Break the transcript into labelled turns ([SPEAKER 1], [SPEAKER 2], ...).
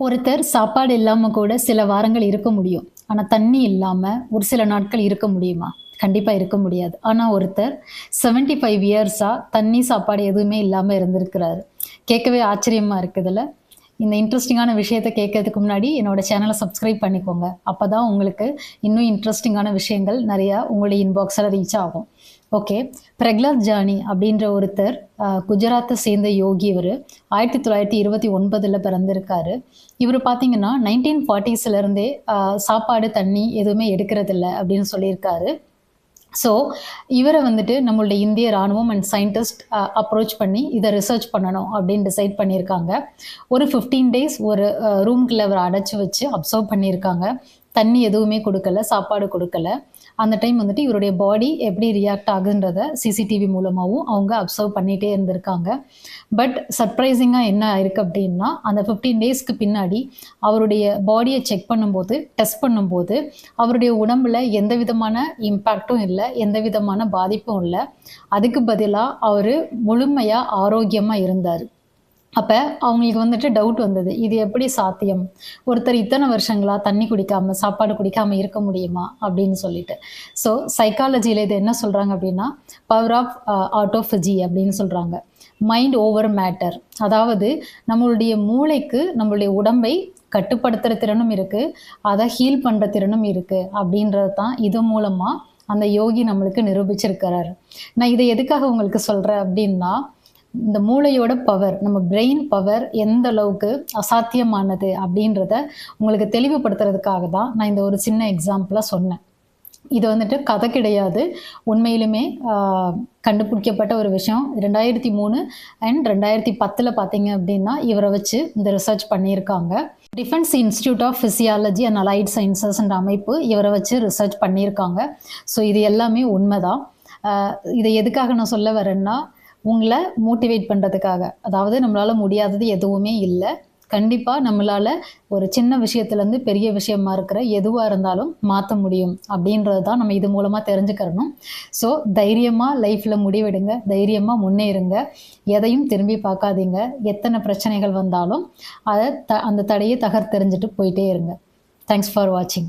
[SPEAKER 1] ஒருத்தர் சாப்பாடு இல்லாமல் கூட சில வாரங்கள் இருக்க முடியும். ஆனால் தண்ணி இல்லாமல் ஒரு சில நாட்கள் இருக்க முடியுமா? கண்டிப்பாக இருக்க முடியாது. ஆனால் ஒருத்தர் 75 ஃபைவ் இயர்ஸாக தண்ணி சாப்பாடு எதுவுமே இல்லாமல் இருந்திருக்கிறாரு. கேட்கவே ஆச்சரியமாக இருக்குதுல்ல இந்த இன்ட்ரெஸ்டிங்கான விஷயத்தை கேட்கறதுக்கு முன்னாடி என்னோட சேனலை சப்ஸ்கிரைப் பண்ணிக்கோங்க. அப்போ தான் உங்களுக்கு இன்னும் இன்ட்ரெஸ்டிங்கான விஷயங்கள் நிறையா உங்களுடைய இன்பாக்ஸில் ரீச் ஆகும். ஓகே பிரக்லாத் ஜானி அப்படின்ற ஒருத்தர் குஜராத்தை சேர்ந்த யோகி இவர். ஆயிரத்தி தொள்ளாயிரத்தி இருபத்தி ஒன்பதில் பிறந்திருக்காரு. இவர் பார்த்தீங்கன்னா நைன்டீன் ஃபார்ட்டிஸ்லேருந்தே சாப்பாடு தண்ணி எதுவுமே எடுக்கிறதில்ல அப்படின்னு சொல்லியிருக்காரு. ஸோ இவரை வந்துட்டு நம்மளுடைய இந்திய ராணுவம் அண்ட் சயின்டிஸ்ட் அப்ரோச் பண்ணி இதை ரிசர்ச் பண்ணணும் அப்படின்னு டிசைட் பண்ணியிருக்காங்க. ஒரு ஃபிஃப்டீன் டேஸ் ஒரு ரூம்குள்ளே அவர் அடைச்சி வச்சு அப்சர்வ் பண்ணியிருக்காங்க. தண்ணி எதுவுமே கொடுக்கல சாப்பாடு கொடுக்கல. அந்த டைம் வந்துட்டு இவருடைய பாடி எப்படி ரியாக்ட் ஆகுன்றத சிசிடிவி மூலமாகவும் அவங்க அப்சர்வ் பண்ணிகிட்டே இருந்திருக்காங்க. பட் சர்ப்ரைசிங்காக என்ன இருக்குது அப்படின்னா அந்த ஃபிஃப்டீன் டேஸ்க்கு பின்னாடி அவருடைய பாடியை செக் பண்ணும்போது டெஸ்ட் பண்ணும்போது அவருடைய உடம்புல எந்த விதமான இம்பேக்டும் இல்லை எந்த விதமான பாதிப்பும் இல்லை. அதுக்கு பதிலாக அவர் முழுமையாக ஆரோக்கியமாக இருந்தார். அப்போ அவங்களுக்கு வந்துட்டு டவுட் வந்தது. இது எப்படி சாத்தியம்? ஒருத்தர் இத்தனை வருஷங்களா தண்ணி குடிக்காம சாப்பாடு குடிக்காம இருக்க முடியுமா? அப்படின்னு சொல்லிட்டு. ஸோ சைக்காலஜியில் இது என்ன சொல்கிறாங்க அப்படின்னா பவர் ஆஃப் ஆட்டோஃபஜி அப்படின்னு சொல்கிறாங்க மைண்ட் ஓவர் மேட்டர் அதாவது நம்மளுடைய மூளைக்கு நம்மளுடைய உடம்பை கட்டுப்படுத்துகிற திறனும் இருக்குது அதை ஹீல் பண்ணுற திறனும் இருக்குது அப்படின்றது தான் இது மூலமாக அந்த யோகி நம்மளுக்கு நிரூபிச்சிருக்கிறாரு. நான் இதை எதுக்காக உங்களுக்கு சொல்கிறேன் அப்படின்னா இந்த மூளையோட பவர் நம்ம பிரெயின் பவர் எந்த அளவுக்கு அசாத்தியமானது அப்படின்றத உங்களுக்கு தெளிவுபடுத்துறதுக்காக தான் நான் இந்த ஒரு சின்ன எக்ஸாம்பிளாக சொன்னேன். இது வந்துட்டு கதை கிடையாது. உண்மையிலுமே கண்டுபிடிக்கப்பட்ட ஒரு விஷயம். ரெண்டாயிரத்தி மூணு அண்ட் ரெண்டாயிரத்தி பத்தில் பார்த்தீங்க அப்படின்னா இவரை வச்சு இந்த ரிசர்ச் பண்ணியிருக்காங்க. Defence institute of physiology and allied sciences என்ற அமைப்பு இவரை வச்சு ரிசர்ச் பண்ணியிருக்காங்க. ஸோ இது எல்லாமே உண்மைதான். இதை எதுக்காக நான் சொல்ல வரேன்னா உங்களை மோட்டிவேட் பண்ணுறதுக்காக அதாவது நம்மளால் முடியாதது எதுவுமே இல்லை. கண்டிப்பாக நம்மளால் ஒரு சின்ன விஷயத்துலேருந்து பெரிய விஷயமா இருக்கிற எதுவாக இருந்தாலும் மாற்ற முடியும். அப்படின்றது தான் நம்ம இது மூலமாக தெரிஞ்சுக்கிறணும். ஸோ தைரியமாக லைஃப்பில் முடிவெடுங்க. தைரியமாக முன்னேறுங்க. எதையும் திரும்பி பார்க்காதீங்க. எத்தனை பிரச்சனைகள் வந்தாலும் அதை த அந்த தடையை தகர்த்தெறிஞ்சிட்டு போயிட்டே இருங்க. தேங்க்ஸ் ஃபார் வாட்சிங்